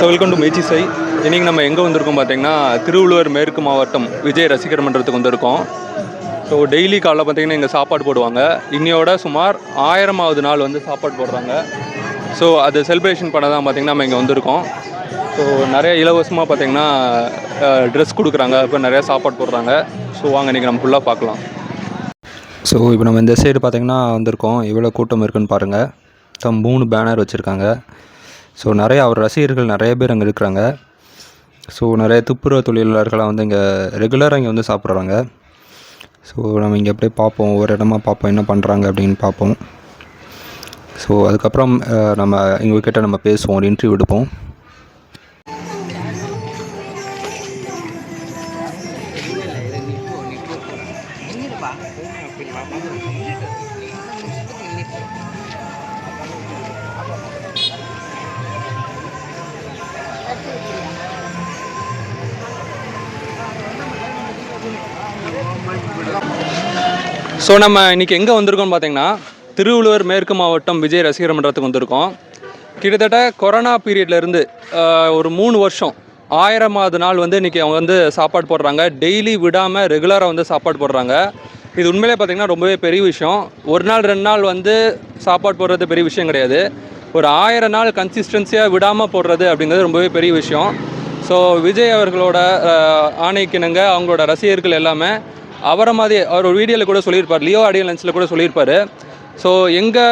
So welcome to மேச்சி சை இன்றைக்கி நம்ம எங்கே வந்திருக்கோம் பார்த்தீங்கன்னா திருவள்ளுவர் மேற்கு மாவட்டம் விஜய் ரசிகர் மன்றத்துக்கு வந்திருக்கோம். ஸோ டெய்லி காலைல பார்த்தீங்கன்னா இங்கே சாப்பாடு போடுவாங்க. இன்னையோட சுமார் ஆயிரமாவது நாள் வந்து சாப்பாடு போடுறாங்க. ஸோ அது செலிப்ரேஷன் பண்ண தான் பார்த்தீங்கன்னா நம்ம இங்கே வந்திருக்கோம். ஸோ நிறைய இலவசமாக பார்த்தீங்கன்னா ட்ரெஸ் கொடுக்குறாங்க. அப்புறம் நிறையா சாப்பாடு போடுறாங்க. ஸோ வாங்க இன்றைக்கி நம்ம ஃபுல்லாக பார்க்கலாம். ஸோ இப்போ நம்ம இந்த சைடு பார்த்தீங்கன்னா வந்திருக்கோம். எவ்வளோ கூட்டம் இருக்குன்னு பாருங்கள் மூணு பேனர் வச்சுருக்காங்க. ஸோ நிறைய அவர் ரசிகர்கள் நிறைய பேர் அங்கே இருக்கிறாங்க. ஸோ நிறைய துப்புரவு தொழிலாளர்கள்லாம் வந்து இங்கே ரெகுலராக இங்கே வந்து சாப்பிட்றாங்க. ஸோ நம்ம இங்கே அப்படியே பார்ப்போம். ஒவ்வொரு இடமா பார்ப்போம். என்ன பண்ணுறாங்க அப்படின்னு பார்ப்போம். ஸோ அதுக்கப்புறம் நம்ம இவங்கக்கிட்ட நம்ம பேசுவோம். ஒரு இன்டர்வியூ எடுப்போம். ஸோ நம்ம இன்றைக்கி எங்கே வந்திருக்கோம்னு பார்த்தீங்கன்னா திருவள்ளுவர் மேற்கு மாவட்டம் விஜய் ரசிகர் மன்றத்துக்கு வந்திருக்கோம். கிட்டத்தட்ட கொரோனா பீரியட்லேருந்து ஒரு மூணு வருஷம் ஆயிரமாவது நாள் வந்து இன்றைக்கி அவங்க வந்து சாப்பாடு போடுறாங்க. டெய்லி விடாமல் ரெகுலராக வந்து சாப்பாடு போடுறாங்க. இது உண்மையிலே பார்த்திங்கன்னா ரொம்பவே பெரிய விஷயம். ஒரு நாள் ரெண்டு நாள் வந்து சாப்பாடு போடுறது பெரிய விஷயம் கிடையாது. ஒரு ஆயிரம் நாள் கன்சிஸ்டன்சியாக விடாமல் போடுறது அப்படிங்கிறது ரொம்பவே பெரிய விஷயம். ஸோ விஜய் அவர்களோட ஆணைக்கிணங்க அவங்களோட ரசிகர்கள் எல்லாமே அவரை மாதிரி அவர் ஒரு வீடியோவில் கூட சொல்லியிருப்பார் லியோ ஆடியோ லென்ஸில் கூட சொல்லியிருப்பார். ஸோ எங்கே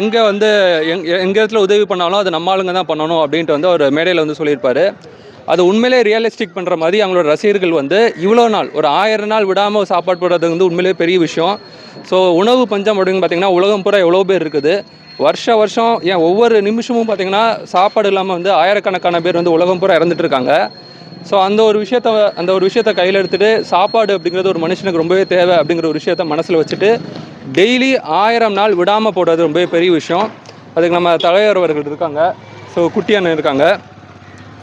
எங்கே வந்து எங் எங்கள் இடத்துல உதவி பண்ணாலும் அது நம்ம ஆளுங்க தான் பண்ணணும் அப்படின்ட்டு வந்து அவர் மேடையில் வந்து சொல்லியிருப்பார். அது உண்மையிலே ரியலிஸ்டிக் பண்ணுற மாதிரி அவங்களோட ரசிகர்கள் வந்து இவ்வளோ நாள் ஒரு ஆயிரம் நாள் விடாமல் சாப்பாடு போடுறது வந்து உண்மையிலே பெரிய விஷயம். ஸோ உணவு பஞ்சம் அப்படின்னு பார்த்தீங்கன்னா உலகம் பூரா எவ்வளோ பேர் இருக்குது. வருஷ வருஷம் ஏன் ஒவ்வொரு நிமிஷமும் பார்த்தீங்கன்னா சாப்பாடு இல்லாமல் வந்து ஆயிரக்கணக்கான பேர் வந்து உலகம் பூரா இறந்துட்டு இருக்காங்க. ஸோ அந்த ஒரு விஷயத்த அந்த ஒரு விஷயத்த கையில் எடுத்துகிட்டு சாப்பாடு அப்படிங்கிறது ஒரு மனுஷனுக்கு ரொம்பவே தேவை அப்படிங்கிற ஒரு விஷயத்த மனசில் வச்சுட்டு டெய்லி ஆயிரம் நாள் விடாமல் போடுறது ரொம்பவே பெரிய விஷயம். அதுக்கு நம்ம தலைவர் அவர்கள் இருக்காங்க ஸோ குட்டியானன் இருக்காங்க.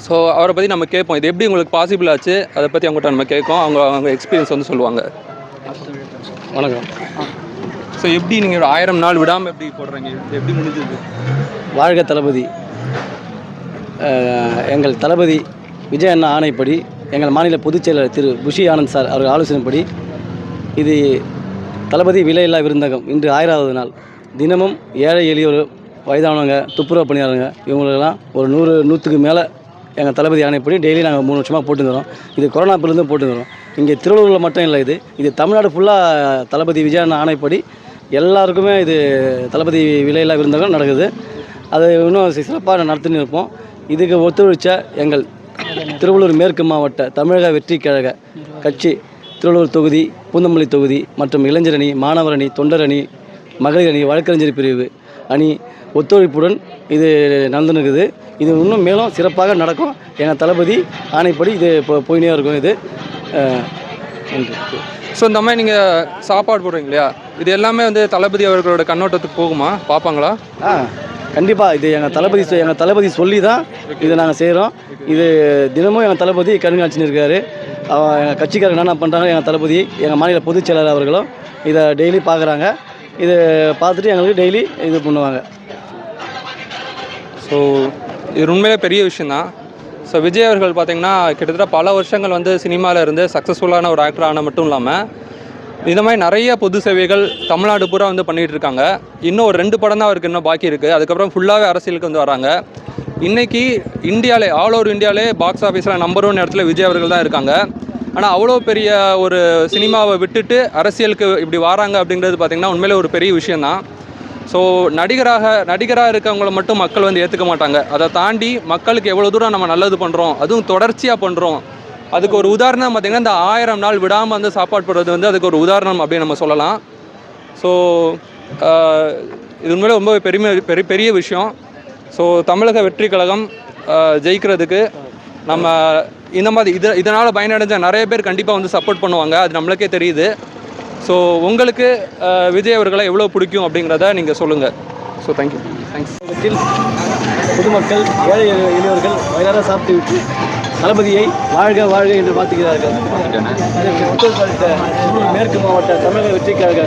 ஸோ அவரை பற்றி நம்ம கேட்போம். இது எப்படி உங்களுக்கு பாசிபிள் ஆச்சு? அதை பற்றி அவங்ககிட்ட நம்ம கேட்போம் அவங்க அவங்க எக்ஸ்பீரியன்ஸ் வந்து சொல்லுவாங்க. வணக்கம். ஸோ எப்படி நீங்கள் ஒரு ஆயிரம் நாள் விடாமல் எப்படி போடுறீங்க? எப்படி முடிஞ்சது? வாழ்க தளபதி. எங்கள் தளபதி விஜய் அண்ணா ஆணைப்படி எங்கள் மாநில பொதுச் செயலர் திரு புஷி ஆனந்த் சார் அவர்கள் ஆலோசனைப்படி இது தளபதி விலையில்லா விருந்தகம். இன்று ஆயிராவது நாள். தினமும் ஏழை எளியோர் வயதானவங்க துப்புரவு பணியாளருங்க இவங்களுக்கெல்லாம் ஒரு நூறு நூற்றுக்கு மேலே எங்கள் தளபதி ஆணைப்படி டெய்லி நாங்கள் மூணு வருஷமாக போட்டுக்கிறோம். இது கொரோனா பிறந்து போட்டுக்கிறோம். இங்கே திருவள்ளூரில் மட்டும் இல்லை இது. இது தமிழ்நாடு ஃபுல்லாக தளபதி விஜய் அண்ணா ஆணைப்படி எல்லாருக்குமே இது தளபதி விலையில்லா விருந்தகம் நடக்குது. அது இன்னும் சிறப்பாக நடத்தின்னு இருப்போம். இதுக்கு ஒத்துழைச்ச எங்கள் திருவள்ளூர் மேற்கு மாவட்ட தமிழக வெற்றி கழக கட்சி திருவள்ளூர் தொகுதி பூந்தமல்லி தொகுதி மற்றும் இளைஞர் அணி மாணவர் அணி தொண்டர் அணி மகளிர் அணி வழக்கறிஞர் பிரிவு அணி ஒத்துழைப்புடன் இது நடந்துனுக்குது இது இன்னும் மேலும் சிறப்பாக நடக்கும். எங்கள் தளபதி ஆணைப்படி இது இப்போ போயினே இருக்கும் இது. ஸோ இந்த மாதிரி நீங்கள் சாப்பாடு போடுறீங்க இல்லையா? இது எல்லாமே வந்து தளபதி அவர்களோட கண்ணோட்டத்துக்கு போகுமா? பார்ப்பாங்களா? ஆ. கண்டிப்பாக இது எங்கள் தளபதி எங்கள் தளபதி சொல்லி தான் இதை நாங்கள் செய்கிறோம் இது தினமும் எங்கள் தளபதி கண்காட்சின்னு இருக்காரு அவ- எங்கள் கட்சிக்காரங்க என்னென்ன பண்ணுறாங்க எங்கள் தளபதி எங்கள் மாநில பொதுச் செயலாளர் அவர்களும் இதை டெய்லி பார்க்குறாங்க இது பார்த்துட்டு எங்களுக்கு டெய்லி இது பண்ணுவாங்க. ஸோ இது உண்மையிலே பெரிய விஷயந்தான் ஸோ விஜய் அவர்கள் பார்த்திங்கன்னா கிட்டத்தட்ட பல வருஷங்கள் வந்து சினிமாவில் இருந்து சக்ஸஸ்ஃபுல்லான ஒரு ஆக்டர் ஆன மட்டும் இல்லாமல் இந்த மாதிரி நிறைய பொது சேவைகள் தமிழ்நாடு பூரா வந்து பண்ணிகிட்டு இருக்காங்க. இன்னும் ஒரு ரெண்டு படம் தான் அவருக்கு இன்னும் பாக்கி இருக்குது அதுக்கப்புறம் ஃபுல்லாகவே அரசியலுக்கு வந்து வராங்க. இன்றைக்கி இந்தியாவிலே ஆல் ஓவர் இந்தியாவிலே பாக்ஸ் ஆஃபீஸில் நம்பர் ஒன் இடத்துல விஜய் அவர்கள் தான் இருக்காங்க. ஆனால் அவ்வளோ பெரிய ஒரு சினிமாவை விட்டுட்டு அரசியலுக்கு இப்படி வராங்க அப்படிங்கிறது பார்த்திங்கன்னா உண்மையிலே ஒரு பெரிய விஷயந்தான் ஸோ நடிகராக நடிகராக இருக்கவங்கள மட்டும் மக்கள் வந்து ஏற்றுக்க மாட்டாங்க. அதை தாண்டி மக்களுக்கு எவ்வளோ தூரம் நம்ம நல்லது பண்ணுறோம் அதுவும் தொடர்ச்சியாக பண்ணுறோம் அதுக்கு ஒரு உதாரணம் பார்த்திங்கன்னா இந்த ஆயிரம் நாள் விடாமல் வந்து சாப்பாடு போடுறது வந்து அதுக்கு ஒரு உதாரணம் அப்படின்னு நம்ம சொல்லலாம். ஸோ இது உண்மையிலே ரொம்ப பெருமை பெரிய பெரிய விஷயம். ஸோ தமிழக வெற்றி கழகம் ஜெயிக்கிறதுக்கு நம்ம இந்த மாதிரி இது இதனால் பயனடைஞ்ச நிறைய பேர் கண்டிப்பாக வந்து சப்போர்ட் பண்ணுவாங்க. அது நம்மளுக்கே தெரியுது. ஸோ உங்களுக்கு விஜய் அவர்களை எவ்வளோ பிடிக்கும் அப்படிங்கிறத நீங்கள் சொல்லுங்கள் ஸோ தேங்க்யூ தேங்க்ஸ் பொதுமக்கள் ஏழை எளி- எளியவர்கள் சாப்பிட்டு விட்டு தளபதியை வாழ்க வாழ்க என்று வாழ்த்துகிறார்கள். அதற்கு மேற்கு மாவட்ட தமிழக வெற்றி கழக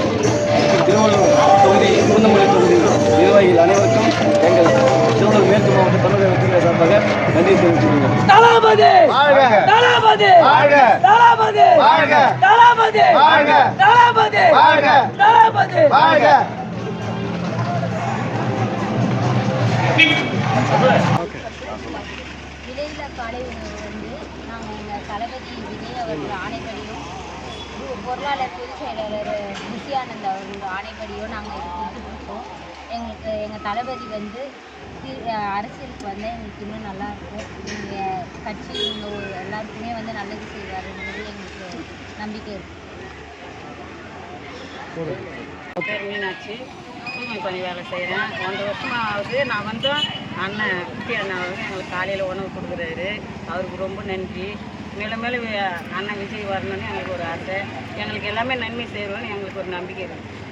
திருவள்ளூர் தொகுதி பூந்தமல்லி தொகுதி நிர்வாகிகள் அனைவருக்கும் எங்கள் திருவள்ளூர் மேற்கு மாவட்ட தமிழக வெற்றி கழக சார்பாக நன்றி தெரிவிச்சுக்கிறேன் தளபதி! தளபதி! தளபதி! தளபதி! தளபதி! தளபதி! விலையில்லா காலை உணவு வந்து நாங்கள் எங்கள் தளபதி விஜய் அவர்கள் ஆணைப்படியும் பொருளாளர் பொதுச் செயலாளர் நித்யானந்த் அவர்கள் ஆணைப்படியும் நாங்கள் இது கொடுப்போம் எங்களுக்கு எங்கள் தளபதி வந்து அரசியலுக்கு வந்தால் எங்களுக்கு இன்னும் நல்லா இருக்கும். எங்கள் கட்சி இவங்க எல்லாருக்குமே வந்து நல்லது செய்வாருன்றது எங்களுக்கு நம்பிக்கை இருக்குது மீனாட்சி தூய்மை பணி வேலை செய்கிறேன் ஒன்றரை வருஷமாக ஆகுது. நான் வந்து அண்ணன் குட்டி அண்ணன் வந்து எங்களுக்கு காலையில் உணவு கொடுக்குறாரு. அவருக்கு ரொம்ப நன்றி. மேலும் மேலும் அண்ணன் விஜய் வரணும்னு எங்களுக்கு ஒரு ஆசை. எங்களுக்கு எல்லாமே நன்மை செய்வோன்னு எங்களுக்கு ஒரு நம்பிக்கை இருக்குது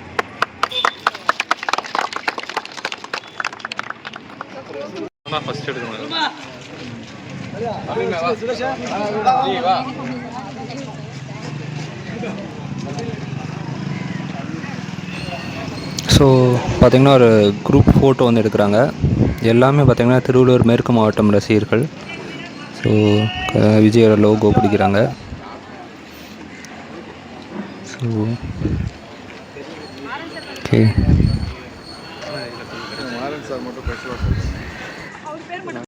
எடுக்கணும். ஸோ பார்த்திங்கன்னா ஒரு குரூப் ஃபோட்டோ வந்து எடுக்கிறாங்க. எல்லாமே பார்த்திங்கன்னா திருவள்ளூர் மேற்கு மாவட்டம் ரசிகர்கள். ஸோ விஜயோட லோகோ பிடிக்கிறாங்க. So okay